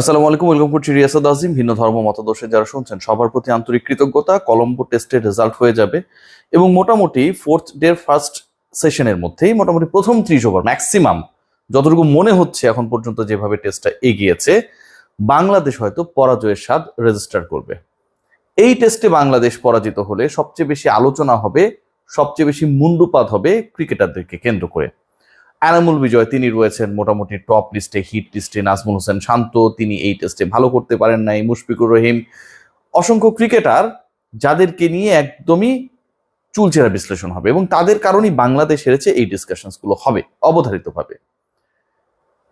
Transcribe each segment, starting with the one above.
আসসালামু আলাইকুম, ওয়েলকাম করছি রিয়াসাদ আজিম। ভিন্ন ধর্ম, মতাদর্শে যারা শুনছেন, সবার প্রতি আন্তরিক কৃতজ্ঞতা, কলম্বো টেস্টের রেজাল্ট হয়ে যাবে। এবং মোটামুটি ফোর্থ ডে ফার্স্ট সেশনের মধ্যেই মোটামুটি প্রথম ত্রিশ ওভার ম্যাক্সিমাম যতটুকু মনে হচ্ছে এখন পর্যন্ত যেভাবে টেস্টটা এগিয়েছে, বাংলাদেশ হয়তো পরাজয়ের স্বাদ রেজিস্টার করবে। এই টেস্টে বাংলাদেশ পরাজিত হলে সবচেয়ে বেশি আলোচনা হবে, সবচেয়ে বেশি মুন্ডুপাত হবে ক্রিকেটারদেরকে কেন্দ্র করে। এনামুল বিজয়, তিনি রয়েছেন মোটামুটি টপ লিস্টে হিট লিস্টে নাজমুল হোসেন শান্ত, তিনি এই টেস্টে ভালো করতে পারেন নাই, মুশফিকুর রহিম। অসংখ্য ক্রিকেটার যাদেরকে নিয়ে একদমই চুলচেরা বিশ্লেষণ হবে এবং তাদের কারণেই বাংলাদেশ হেরেছে, এই ডিসকাশনসগুলো হবে, অবধারিতভাবে।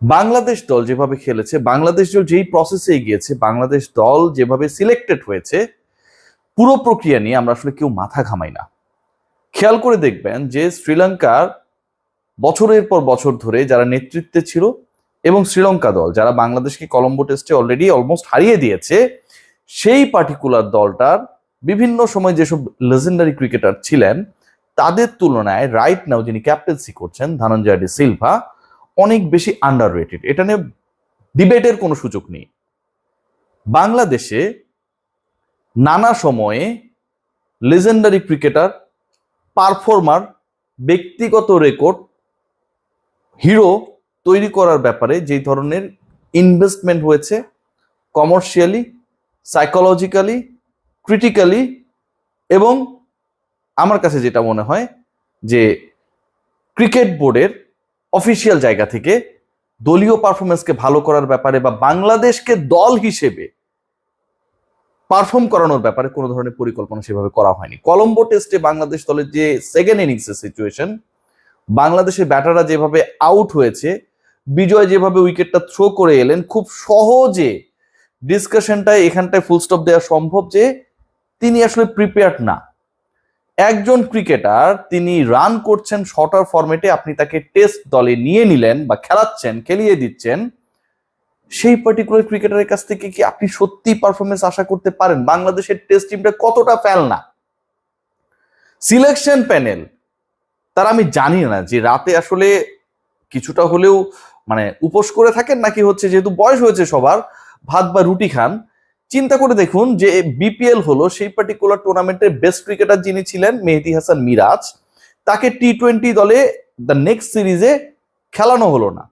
বাংলাদেশ দল যেভাবে খেলেছে, বাংলাদেশ দল যেই প্রসেসে গিয়েছে বাংলাদেশ দল যেভাবে সিলেক্টেড হয়েছে, পুরো প্রক্রিয়া নিয়ে আমরা আসলে কেউ মাথা ঘামাই না। খেয়াল করে দেখবেন যে শ্রীলঙ্কার বছরের পর বছর ধরে যারা নেতৃত্বে ছিল এবং শ্রীলঙ্কা দল, যারা বাংলাদেশকে কলম্বো টেস্টে অলরেডি অলমোস্ট হারিয়ে দিয়েছে, সেই পার্টিকুলার দলটার বিভিন্ন সময় যেসব লেজেন্ডারি ক্রিকেটার ছিলেন, তাদের তুলনায় রাইট নাও যিনি ক্যাপ্টেন্সি করছেন, ধনঞ্জয় ডি সিলভা, অনেক বেশি আন্ডার রেটেড এটা নিয়ে ডিবেটের কোনো সুযোগ নেই। বাংলাদেশে নানা সময়ে লেজেন্ডারি ক্রিকেটার পারফর্মার ব্যক্তিগত রেকর্ড হিরো তৈরি করার ব্যাপারে যেই ধরনের ইনভেস্টমেন্ট হয়েছে কমার্শিয়ালি সাইকোলজিক্যালি ক্রিটিক্যালি এবং আমার কাছে যেটা মনে হয় যে ক্রিকেট বোর্ডের অফিসিয়াল জায়গা থেকে দলীয় পারফরমেন্সকে ভালো করার ব্যাপারে বা বাংলাদেশকে দল হিসেবে পারফর্ম করানোর ব্যাপারে কোনো ধরনের পরিকল্পনা সেভাবে করা হয়নি। কলম্বো টেস্টে বাংলাদেশ দলের যে সেকেন্ড ইনিংসের সিচুয়েশন বাংলাদেশের ব্যাটাররা যেভাবে আউট হয়েছে, বিজয় যেভাবে উইকেটটা থ্রো করে এলেন, খুব সহজে ডিসকাশনটায় এখানটায় ফুল স্টপ দেওয়া সম্ভব যে তিনি আসলে প্রিপেয়ার্ড না। একজন ক্রিকেটার তিনি রান করছেন শর্টার ফরম্যাটে আপনি তাকে টেস্ট দলে নিয়ে নিলেন বা খেলাচ্ছেন, খেলিয়ে দিচ্ছেন, সেই পার্টিকুলার ক্রিকেটারের কাছ থেকে কি আপনি সত্যি পারফরমেন্স আশা করতে পারেন? বাংলাদেশের টেস্ট টিমটা কতটা ফেল না? সিলেকশন প্যানেল তার আমি জানি না যে রাতে আসলে কিছুটা হলেও মানে উপোস করে থাকেন নাকি হচ্ছে যেহেতু বয়স হয়েছে সবার, ভাত বা রুটি খান। চিন্তা করে দেখুন যে বিপিএল হলো সেই পার্টিকুলার টুর্নামেন্টের বেস্ট ক্রিকেটার যিনি ছিলেন মেহেদি হাসান মিরাজ, তাকে টি টোয়েন্টি দলে দ্য নেক্সট সিরিজে খেলানো হলো না।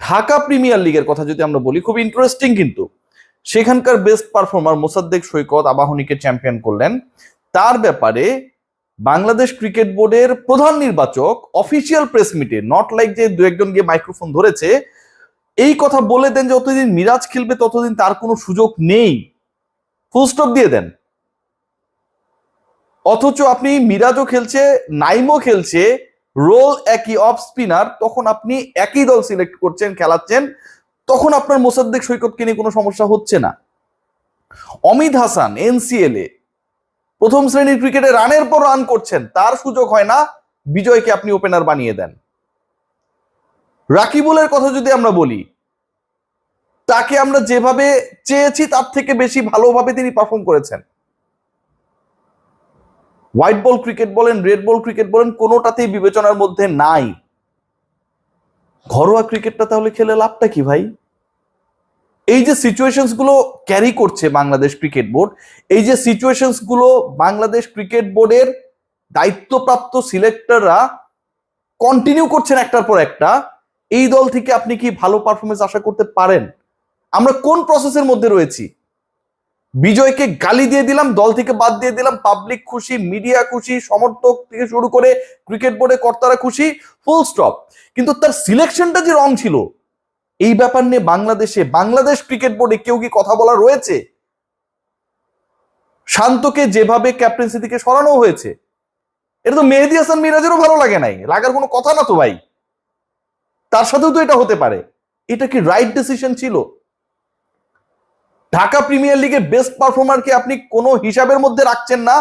ঢাকা প্রিমিয়ার লিগের কথা যদি আমরা বলি, খুব ইন্টারেস্টিং কিন্তু। সেখানকার বেস্ট পারফর্মার মোসাদ্দেক সৈকত আবাহনীকে চ্যাম্পিয়ন করলেন। তার ব্যাপারে বাংলাদেশ ক্রিকেট বোর্ডের প্রধান নির্বাচক অফিসিয়াল প্রেস মিটে নট লাইক যে দু একজন গিয়ে মাইক্রোফোন ধরেছে, এই কথা বলে দেন যতদিন মিরাজ খেলবে, ততদিন তার কোনো সুযোগ নেই। ফুল স্টপ দিয়ে দেন। অথচ আপনি মিরাজও খেলছে, নাইমও খেলছে রোল একই অফ স্পিনার তখন আপনি একই দল সিলেক্ট করছেন, খেলাচ্ছেন, তখন আপনার মোসাদ্দেক সৈকতকে নিয়ে কোনো সমস্যা হচ্ছে না। অমিত হাসান এনসিএল এ প্রথম শ্রেণির ক্রিকেটে রানের পর রান করছেন, তার সুযোগ হয় না। বিজয়কে আপনি ওপেনার বানিয়ে দেন। রাকিবুলের কথা যদি আমরা বলি, তাকে আমরা যেভাবে চেয়েছি, তার থেকে বেশি ভালোভাবে তিনি পারফর্ম করেছেন। হোয়াইট বল ক্রিকেট বলেন রেড বল ক্রিকেট বলেন, কোনোটাতেই বিবেচনার মধ্যে নাই। ঘরোয়া ক্রিকেটটা তাহলে খেলে লাভটা কি ভাই? এই যে সিচুয়েশনসগুলো ক্যারি করছে বাংলাদেশ ক্রিকেট বোর্ড এই যে সিচুয়েশনসগুলো বাংলাদেশ ক্রিকেট বোর্ডের দায়িত্বপ্রাপ্ত সিলেক্টররা কন্টিনিউ করছেন একটার পর একটা, এই দল থেকে আপনি কি ভালো পারফরমেন্স আশা করতে পারেন? আমরা কোন প্রসেসের মধ্যে রয়েছি? বিজয়কে গালি দিয়ে দিলাম, দল থেকে বাদ দিয়ে দিলাম পাবলিক খুশি মিডিয়া খুশি, সমর্থক থেকে শুরু করে ক্রিকেট বোর্ডে কর্তারা খুশি ফুল স্টপ কিন্তু তার সিলেকশনটা যে রং ছিল এই ব্যাপার নিয়ে বাংলাদেশে, বাংলাদেশ ক্রিকেট বোর্ডে কেউ কি কথা বলা রয়েছে? শান্তকে যেভাবে ক্যাপ্টেন্সি থেকে সরানো হয়েছে, এটা তো মেহেদি হাসান মিরাজেরও ভালো লাগে নাই, লাগার কোনো কথা না তো ভাই। তার সাথেও তো এটা হতে পারে। এটা কি রাইট ডিসিশন ছিল? ঢাকা প্রিমিয়ার লিগের বেস্ট পারফর্মারকে আপনি কোনো হিসাবের মধ্যে রাখছেন না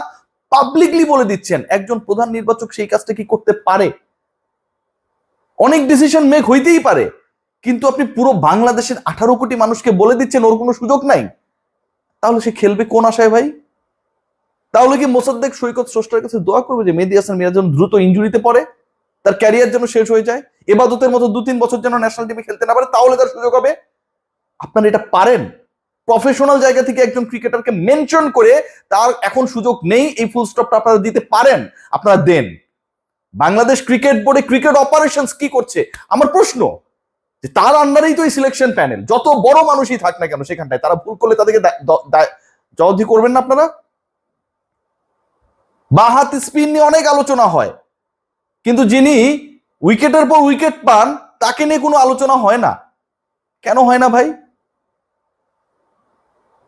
পাবলিকলি বলে দিচ্ছেন, একজন প্রধান নির্বাচক সেই কাজটা কি করতে পারে? অনেক ডিসিশন মেক হইতেই পারে। কিন্তু আপনি পুরো বাংলাদেশের আঠারো কোটি মানুষকে বলে দিচ্ছেন, ওর কোনো সুযোগ নাই। তাহলে সে খেলবে কোন আশায় ভাই? তাহলে কি মোসাদ্দেক সৈকত স্রষ্টার কাছে দোয়া করবে যে মেহেদি হাসান মিরাজ যেন দ্রুত ইঞ্জুরিতে পড়ে, তার ক্যারিয়ার যেন শেষ হয়ে যায়, এবাদতের মতো দু তিন বছর যেন ন্যাশনাল টিমে খেলতে না পারে, তাহলে তার সুযোগ হবে? আপনারা এটা পারেন। প্রফেশনাল জায়গা থেকে একজন ক্রিকেটারকে মেনশন করে তার এখন সুযোগ নেই, এই ফুল স্টপটা আপনারা দিতে পারেন, আপনারা দেন। বাংলাদেশ ক্রিকেট বোর্ডে ক্রিকেট অপারেশনস কি করছে? আমার প্রশ্ন যে তার আন্ডারেই তো এই সিলেকশন প্যানেল যত বড় মানুষই থাক না কেন সেখানটায়, তারা ভুল করলে তাদেরকে জবাবদি করবেন না আপনারা? বা হাত স্পিন নিয়ে অনেক আলোচনা হয়, কিন্তু যিনি উইকেটের পর উইকেট পান, তাকে নিয়ে কোনো আলোচনা হয় না। কেন হয় না ভাই?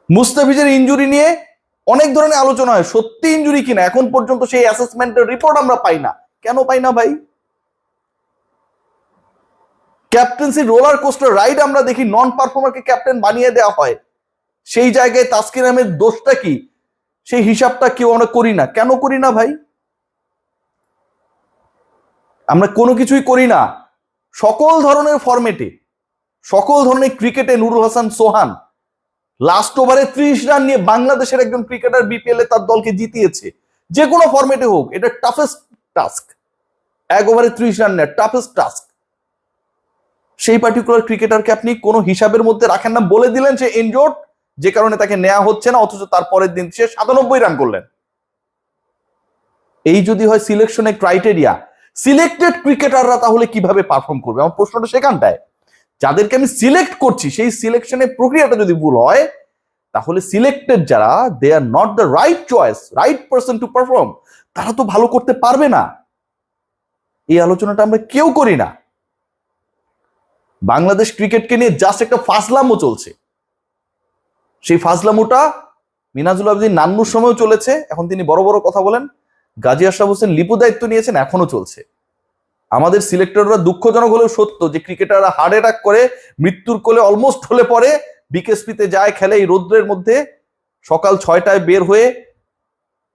মুস্তাফিজের ইনজুরি নিয়ে অনেক ধরনের আলোচনা হয়। সত্যি ইনজুরি কিনা এখন পর্যন্ত সেই অ্যাসেসমেন্টের রিপোর্ট আমরা পাই না। কেন পাই না ভাই? ক্যাপ্টেন্সি রোলার কোস্টার রাইড আমরা দেখি নন পারফর্মারকে ক্যাপ্টেন বানিয়ে দেওয়া হয়। সেই জায়গায় তাসকিন আহমেদ দোষটা কি? সেই হিসাবটা কেউ আমরা করি না। কেন করি না ভাই? আমরা কোনো কিছুই করি না। সকল ধরনের ফরম্যাটে সকল ধরনের ক্রিকেটে নুরুল হাসান সোহান লাস্ট ওভারে ত্রিশ রান নিয়ে বাংলাদেশের একজন ক্রিকেটার বিপিএল এ তার দলকে জিতিয়েছে। যে কোনো ফরম্যাটে হোক, এটা টাফেস্ট টাস্ক এক ওভারে ত্রিশ রান নেয় টাফেস্ট টাস্ক সেই পার্টিকুলার ক্রিকেটারকে আপনি কোনো হিসাবের মধ্যে রাখেন না। বলে দিলেন সে ইনজোর্ড যে কারণে তাকে নেওয়া হচ্ছে না, অথচ তার পরের দিন সে সাতানব্বই রান করলেন। এই যদি হয় সিলেকশনের ক্রাইটেরিয়া সিলেক্টেড ক্রিকেটাররা তাহলে কীভাবে পারফর্ম করবে? আমার প্রশ্নটা সেখানটায়। যাদেরকে আমি সিলেক্ট করছি, সেই সিলেকশনের প্রক্রিয়াটা যদি ভুল হয়, তাহলে সিলেক্টেড যারা they are not the right choice right person to perform তারা তো ভালো করতে পারবে না। এই আলোচনাটা আমরা কেউ করি না। বাংলাদেশ ক্রিকেটকে নিয়ে জাস্ট একটা ফাজলামো চলছে। সেই ফাজলামোটা মিনাজুল আবদিন নান্নুর সময়ও চলেছে। এখন তিনি বড় বড় কথা বলেন। গাজী আশরাফ হোসেন লিপু দায়িত্ব নিয়েছেন এখনও চলছে। আমাদের সিলেক্টররা দুঃখজনক হলেও সত্য যে ক্রিকেটাররা হার্ট অ্যাটাক করে, মৃত্যুর কোলে অলমোস্ট হলে পরে বিকেএসপিতে যায়, খেলে এই রৌদ্রের মধ্যে সকাল ছয়টায় বের হয়ে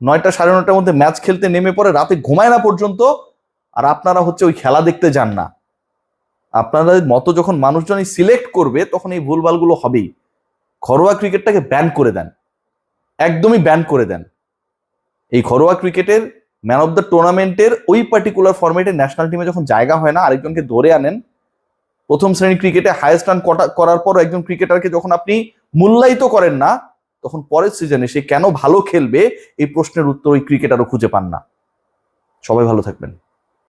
নয়টা সাড়ে নয়টার মধ্যে ম্যাচ খেলতে নেমে পড়ে, রাতে ঘুমায় না পর্যন্ত। আর আপনারা হচ্ছে ওই খেলা দেখতে যান না। আপনাদের মতো যখন মানুষজনই সিলেক্ট করবে, তখন এই ভুলভালগুলো হবেই। ঘরোয়া ক্রিকেটটাকে ব্যান করে দেন। একদমই ব্যান করে দেন। এই ঘরোয়া ক্রিকেটের ম্যান অফ দ্য টুর্নামেন্টের ওই পার্টিকুলার ফরম্যাটে ন্যাশনাল টিমে যখন জায়গা হয় না, আরেকজনকে ধরে আনেন, প্রথম শ্রেণির ক্রিকেটে হাইয়েস্ট রান করার পর একজন ক্রিকেটারকে যখন আপনি মূল্যায়িত করেন না, তখন পরের সিজনে সে কেন ভালো খেলবে, এই প্রশ্নের উত্তর ওই ক্রিকেটারও খুঁজে পান না। সবাই ভালো থাকবেন।